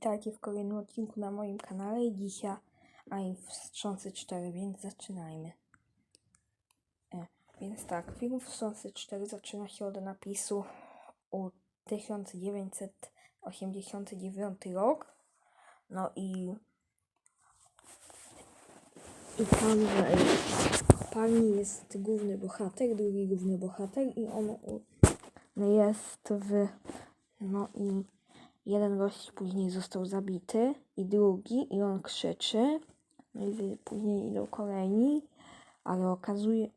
witajcie w kolejnym odcinku na moim kanale. Dzisiaj i Wstrząsy 4, więc zaczynajmy. E, więc tak, film Wstrząsy 4 zaczyna się od napisu u 1989 rok. No i i tam e, kopalni jest główny bohater, drugi główny bohater i on jest w no i jeden gość później został zabity i drugi i on krzyczy. No i później idą kolejni, ale okazuje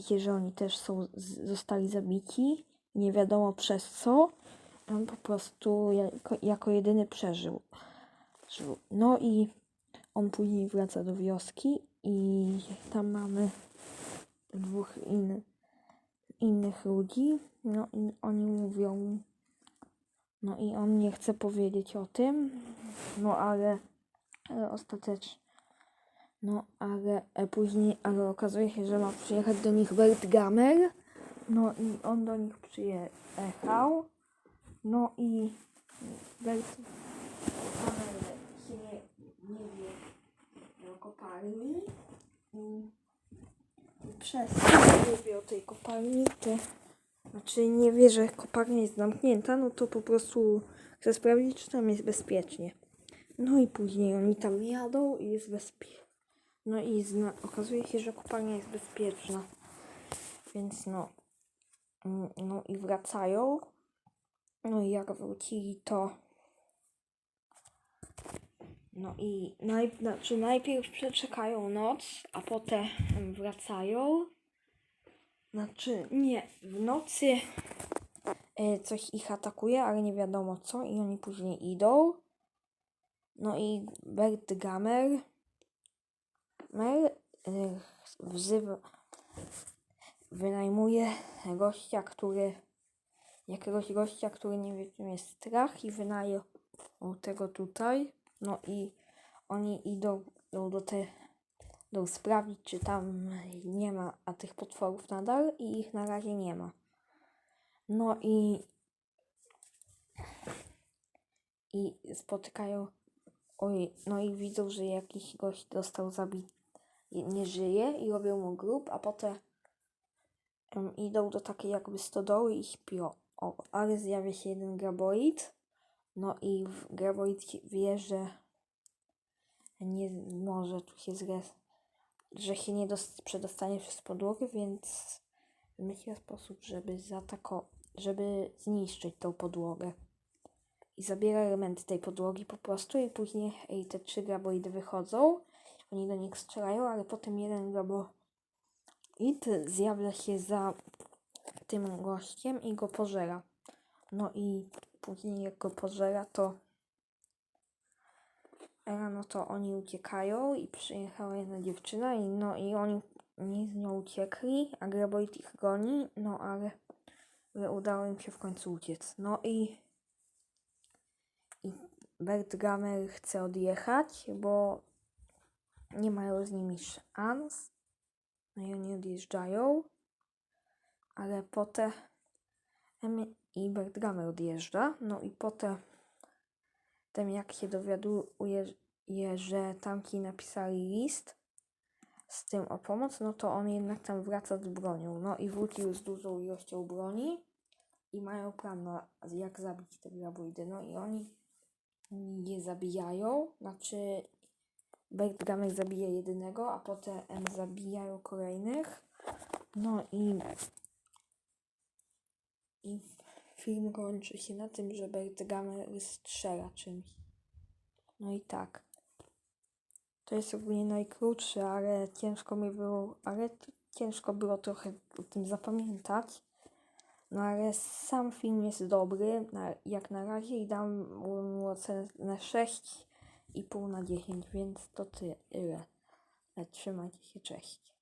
się, że oni też są, zostali zabici. Nie wiadomo przez co. On po prostu jako, jako jedyny przeżył. Żył. No i on później wraca do wioski i tam mamy dwóch innych ludzi. No i oni mówią, no i on nie chce powiedzieć o tym, no ale, ale ostatecznie, no ale e, później, ale okazuje się, że ma przyjechać do nich Bert Gamer, no i on do nich przyjechał, no i Bert Gamer się nie, nie wie do kopalni. I przez nie wie o tej kopalni, to znaczy nie wie, że kopalnia jest zamknięta, no to po prostu chce sprawdzić, czy tam jest bezpiecznie. No i później oni tam jadą i jest bezpiecznie. No i okazuje się, że kopalnia jest bezpieczna. Więc no. Mm, No i wracają. No i jak wrócili, to. No i naj, znaczy najpierw przeczekają noc, a potem wracają. Znaczy, nie, w nocy e, coś ich atakuje, ale nie wiadomo co i oni później idą. No i Bert Gamer Mer, e, wzywa, wynajmuje gościa, który jakiegoś gościa, który nie wie czym jest strach i wynaje tego tutaj. No i oni idą do, do te do sprawdzić, czy tam nie ma a tych potworów nadal i ich na razie nie ma. No i i spotykają oj, no i widzą, że jakiś gość został zabity, nie żyje i robią mu grób, a potem em, idą do takiej jakby stodoły i śpią. O, ale zjawia się jeden graboid, no i graboid wie, że nie może tu się zres że się nie dos- przedostanie przez podłogę, więc wymyśla sposób, żeby zaatako- żeby zniszczyć tą podłogę. I zabiera elementy tej podłogi po prostu i później ej, te trzy graboidy wychodzą, oni do nich strzelają, ale potem jeden graboid zjawia się za tym gościem i go pożera. No i później jak go pożera, to no to oni uciekają i przyjechała jedna dziewczyna i no i oni, oni z nią uciekli, a Graboid ich goni, no ale, ale udało im się w końcu uciec. No i, i Bert Gamer chce odjechać, bo nie mają z nimi szans. No i oni odjeżdżają, ale potem em, i Bert Gamer odjeżdża, no i potem Potem jak się dowiaduje, że tamci napisali list z tym o pomoc, no to on jednak tam wraca z bronią. No i wrócił z dużą ilością broni i mają plan na jak zabić te graboidy. No i oni je zabijają, znaczy Bert zabija jedynego, a potem em, zabijają kolejnych. No i i film kończy się na tym, że Bert Gamer strzela czymś. No i tak. To jest ogólnie najkrótsze, ale ciężko mi było, ale ciężko było trochę o tym zapamiętać. No ale sam film jest dobry, na, jak na razie i dam mu ocenę na 6,5 na 10, więc to tyle. Trzymajcie się, cześć.